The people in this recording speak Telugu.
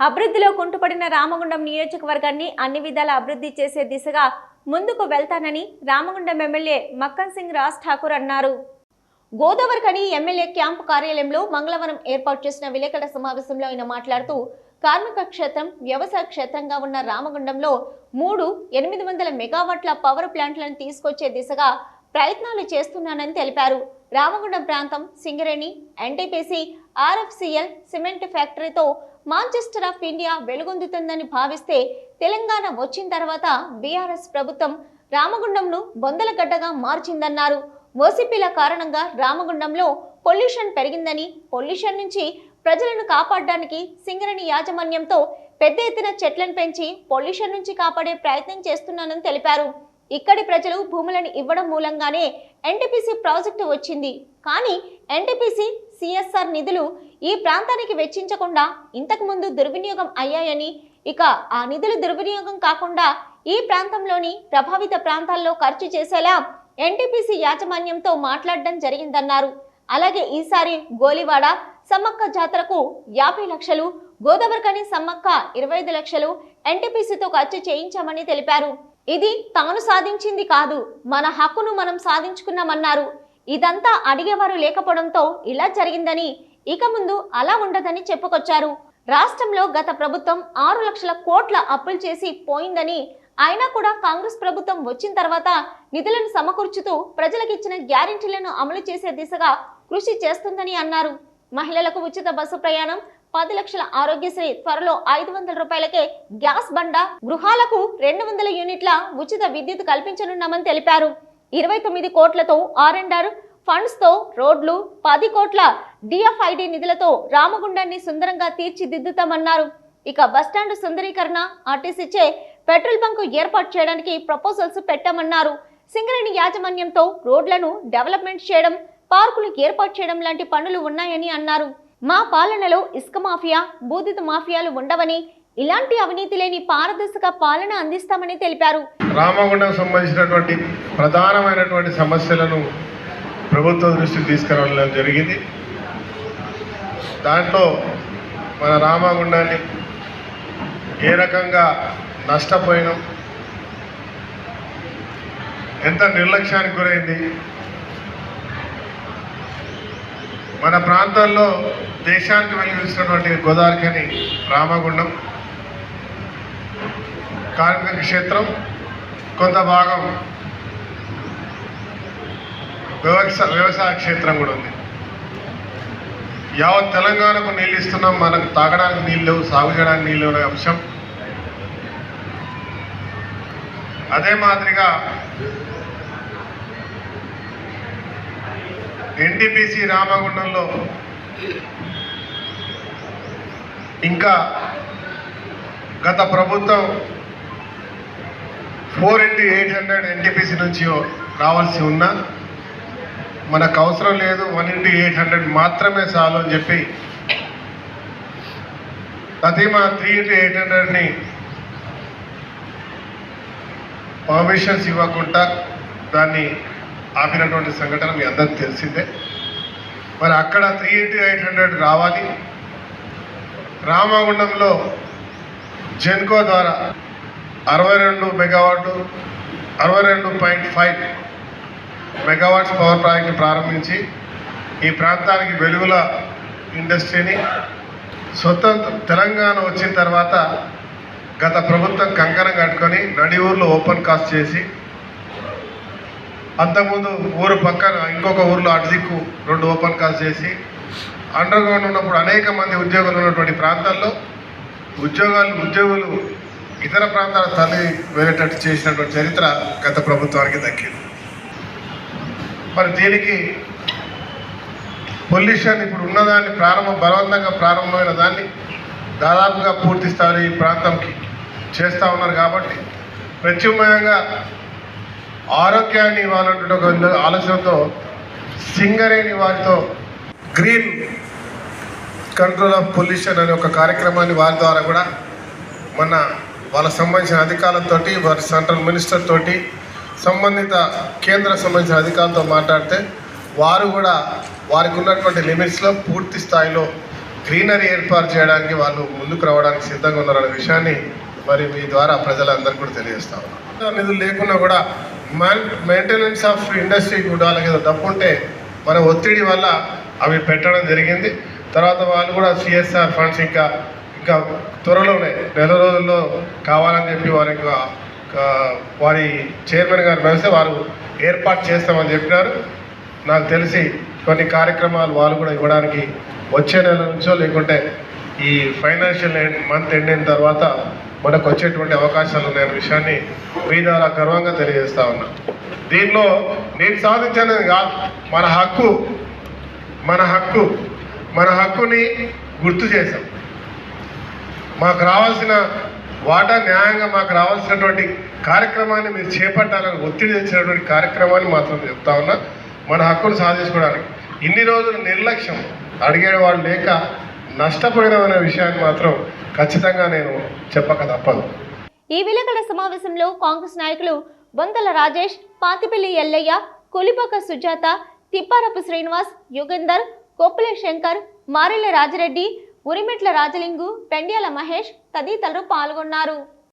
అభివృద్ధిలో కుంటుపడిన రామగుండం నియోజకవర్గాన్ని అన్ని విధాల అభివృద్ధి చేసే దిశగా ముందుకు వెళ్తానని రామగుండం ఎమ్మెల్యే మక్కన్ సింగ్ రాజ్ ఠాకూర్ అన్నారు. గోదావరికని ఎమ్మెల్యే క్యాంపు కార్యాలయంలో మంగళవారం ఏర్పాటు చేసిన విలేకరుల సమావేశంలో ఆయన మాట్లాడుతూ కార్మిక క్షేత్రం వ్యవసాయ క్షేత్రంగా ఉన్న రామగుండంలో మూడు ఎనిమిది వందల మెగావాట్ల పవర్ ప్లాంట్లను తీసుకొచ్చే దిశగా ప్రయత్నాలు చేస్తున్నానని తెలిపారు. రామగుండం ప్రాంతం సింగరేణి ఎన్టీపీసీ ఆర్ఎఫ్సిఎల్ సిమెంట్ ఫ్యాక్టరీతో మాంచెస్టర్ ఆఫ్ ఇండియా వెలుగొందుతుందని భావిస్తే తెలంగాణ వచ్చిన తర్వాత బీఆర్ఎస్ ప్రభుత్వం రామగుండంను బొందలగడ్డగా మార్చిందన్నారు. ఓసిపిల కారణంగా రామగుండంలో పొల్యూషన్ పెరిగిందని పొల్యూషన్ నుంచి ప్రజలను కాపాడడానికి సింగరణి యాజమాన్యంతో పెద్ద ఎత్తున చెట్లను పెంచి పొల్యూషన్ నుంచి కాపాడే ప్రయత్నం చేస్తున్నానని తెలిపారు. ఇక్కడి ప్రజలు భూములను ఇవ్వడం మూలంగానే ఎన్టీపీసీ ప్రాజెక్టు వచ్చింది. కానీ ఎన్టీపీసీ సిఎస్ఆర్ నిధులు ఈ ప్రాంతానికి వెచ్చించకుండా ఇంతకు ముందు దుర్వినియోగం అయ్యాయని ఇక ఆ నిధులు దుర్వినియోగం కాకుండా ఈ ప్రాంతంలోని ప్రభావిత ప్రాంతాల్లో ఖర్చు చేసేలా ఎన్టీపీసీ యాజమాన్యంతో మాట్లాడడం జరిగిందన్నారు. అలాగే ఈసారి గోలివాడ సమ్మక్క జాతరకు యాభై లక్షలు గోదావరికని సమ్మక్క ఇరవై ఐదు లక్షలు ఎన్టీపీసీతో ఖర్చు చేయించామని తెలిపారు. ఇది తాను సాధించింది కాదు మన హక్కును మనం సాధించుకున్నామన్నారు. ఇదంతా అడిగేవారు లేకపోవడంతో ఇలా జరిగిందని ఇక ముందు అలా ఉండదని చెప్పుకొచ్చారు. రాష్ట్రంలో గత ప్రభుత్వం ఆరు లక్షల కోట్ల అప్పులు చేసి పోయిందని అయినా కూడా కాంగ్రెస్ ప్రభుత్వం వచ్చిన తర్వాత నిధులను సమకూర్చుతూ ప్రజలకు ఇచ్చిన గ్యారెంటీలను అమలు చేసే దిశగా కృషి చేస్తుందని అన్నారు. మహిళలకు ఉచిత బస్సు ప్రయాణం పది లక్షల ఆరోగ్యశ్రీ త్వరలో ఐదు వందల రూపాయలకే గ్యాస్ బండ గృహాలకు రెండు వందల యూనిట్ల ఉచిత విద్యుత్ కల్పించనున్నామని తెలిపారు. ఇరవై తొమ్మిది కోట్లతో ఆర్ఎండ్ఆర్ ఫండ్స్తో రోడ్లు పది కోట్ల డిఎఫ్ఐడి నిధులతో రామగుండాన్ని సుందరంగా తీర్చిదిద్దుతామన్నారు. ఇక బస్టాండ్ సుందరీకరణ ఆర్టీసీచే పెట్రోల్ బంకు ఏర్పాటు చేయడానికి ప్రపోజల్స్ పెట్టామన్నారు. సింగరేణి యాజమాన్యంతో రోడ్లను డెవలప్మెంట్ చేయడం పార్కులు ఏర్పాటు చేయడం లాంటి పనులు ఉన్నాయని అన్నారు. మా పాలనలో ఇసుక మాఫియా బూదిత మాఫియాలు ఉండవని ఇలాంటి అవినీతి లేని పారదర్శక పాలన అందిస్తామని తెలిపారు. రామగుండం సంబంధించినటువంటి ప్రధానమైనటువంటి సమస్యలను ప్రభుత్వ దృష్టికి తీసుకురావడం జరిగింది. దాంట్లో మన రామగుండాన్ని ఏ రకంగా నష్టపోయినాం ఎంత నిర్లక్ష్యానికి గురైంది మన ప్రాంతాల్లో దేశానికి వెలిగిస్తున్నటువంటి గోదావరికని రామగుండం కార్మిక క్షేత్రం కొంత భాగం వ్యవసాయ వ్యవసాయ క్షేత్రం కూడా ఉంది. యావత్ తెలంగాణకు నీళ్ళు ఇస్తున్నాం మనకు తాగడానికి నీళ్ళు సాగు చేయడానికి నీళ్ళు అనే అంశం. అదే మాదిరిగా ఎన్టీపీసీ రామగుండంలో ఇంకా గత ప్రభుత్వం four into eight hundred NTPC నుంచి రావాల్సి ఉన్నా మనకు అవసరం లేదు వన్ ఇంటూ ఎయిట్ హండ్రెడ్ మాత్రమే చాలు అని చెప్పి ప్రతిమా త్రీ ఇంటూ ఎయిట్ హండ్రెడ్ని పర్మిషన్స్ ఇవ్వకుండా దాన్ని ఆపినటువంటి సంఘటన మీ అందరికి తెలిసిందే. మరి అక్కడ త్రీ ఇంటూ ఎయిట్ హండ్రెడ్ రావాలి. రామగుండంలో జెన్కో ద్వారా అరవై రెండు మెగావాట్లు అరవై రెండు పాయింట్ ఫైవ్ మెగావాట్స్ పవర్ ప్రాజెక్ట్ని ప్రారంభించి ఈ ప్రాంతానికి వెలుగుల ఇండస్ట్రీని స్వతంత్ర తెలంగాణ వచ్చిన తర్వాత గత ప్రభుత్వం కంకణం కట్టుకొని నడి ఊర్లో ఓపెన్ కాస్ట్ చేసి అంతకుముందు ఊరు పక్కన ఇంకొక ఊర్లో అటుదిక్కు రెండు ఓపెన్ కాస్ట్ చేసి అండర్ గ్రౌండ్ ఉన్నప్పుడు అనేక మంది ఉద్యోగులు ఉన్నటువంటి ప్రాంతాల్లో ఉద్యోగాలు ఉద్యోగులు ఇతర ప్రాంతాల తల్లి వేరేటట్టు చేసినటువంటి చరిత్ర గత ప్రభుత్వానికి దక్కింది. మరి దీనికి పొల్యూషన్ ఇప్పుడు ఉన్నదాన్ని ప్రారంభ బలవంతంగా ప్రారంభమైన దాన్ని దాదాపుగా పూర్తి స్థాయి ఈ ప్రాంతంకి చేస్తూ ఉన్నారు కాబట్టి ప్రత్యుమయంగా ఆరోగ్యాన్ని ఇవ్వాలంటే ఒక ఆలోచనతో సింగరేణి వారితో గ్రీన్ కంట్రోల్ ఆఫ్ పొల్యూషన్ అనే ఒక కార్యక్రమాన్ని వారి ద్వారా కూడా మన వాళ్ళకు సంబంధించిన అధికారులతో వారి సెంట్రల్ మినిస్టర్ తోటి సంబంధిత కేంద్ర సంబంధించిన అధికారులతో మాట్లాడితే వారు కూడా వారికి ఉన్నటువంటి లిమిట్స్లో పూర్తి స్థాయిలో గ్రీనరీ ఏర్పాటు చేయడానికి వాళ్ళు ముందుకు రావడానికి సిద్ధంగా ఉన్నారనే విషయాన్ని మరి మీ ద్వారా ప్రజలందరికీ కూడా తెలియజేస్తా ఉన్నాం. నిధులు లేకున్నా కూడా మెయింటెనెన్స్ ఆఫ్ ఇండస్ట్రీ కూడా వాళ్ళకి ఏదో డబ్బు ఉంటే మన ఒత్తిడి వల్ల అవి పెట్టడం జరిగింది. తర్వాత వాళ్ళు కూడా సిఎస్ఆర్ ఫండ్స్ ఇంకా ఇంకా త్వరలోనే నెల రోజుల్లో కావాలని చెప్పి వారి వారి చైర్మన్ గారు కలిసి వారు ఏర్పాటు చేస్తామని చెప్పినారు. నాకు తెలిసి కొన్ని కార్యక్రమాలు వాళ్ళు కూడా ఇవ్వడానికి వచ్చే నెల నుంచో లేకుంటే ఈ ఫైనాన్షియల్ మంత్ ఎండ్ అయిన తర్వాత మనకు వచ్చేటువంటి అవకాశాలు ఉన్నాయన్న విషయాన్ని మీ ద్వారా గర్వంగా తెలియజేస్తా ఉన్నా. దీనిలో నేను సాధించనేది కాదు. మన హక్కు మన హక్కు మన హక్కుని గుర్తు చేశాం. మాకు రావాల్సిన వాటా న్యాయంగా మాకు రావాల్సినటువంటి కార్యక్రమాన్ని మీరు చేపట్టాలని ఒత్తిడి తెచ్చినటువంటి కార్యక్రమాన్ని మాత్రం చెప్తా ఉన్నా. మన హక్కును సాధించుకోవడానికి ఇన్ని రోజులు నిర్లక్ష్యం అడిగేవాడు లేక నష్టపోయిన విషయాన్ని మాత్రం ఖచ్చితంగా నేను చెప్పక తప్పదు. ఈ విలేకరుల సమావేశంలో కాంగ్రెస్ నాయకులు బొంతల రాజేష్ పాతిపల్లి ఎల్లయ్య కొలిపాక సుజాత తిప్పారపు శ్రీనివాస్ యుగంధర్ కొప్పుల శంకర్ మారెల్ల రాజిరెడ్డి ఉరిమెట్ల రాజలింగు పెండ్యాల మహేష్ తదితరులు పాల్గొన్నారు.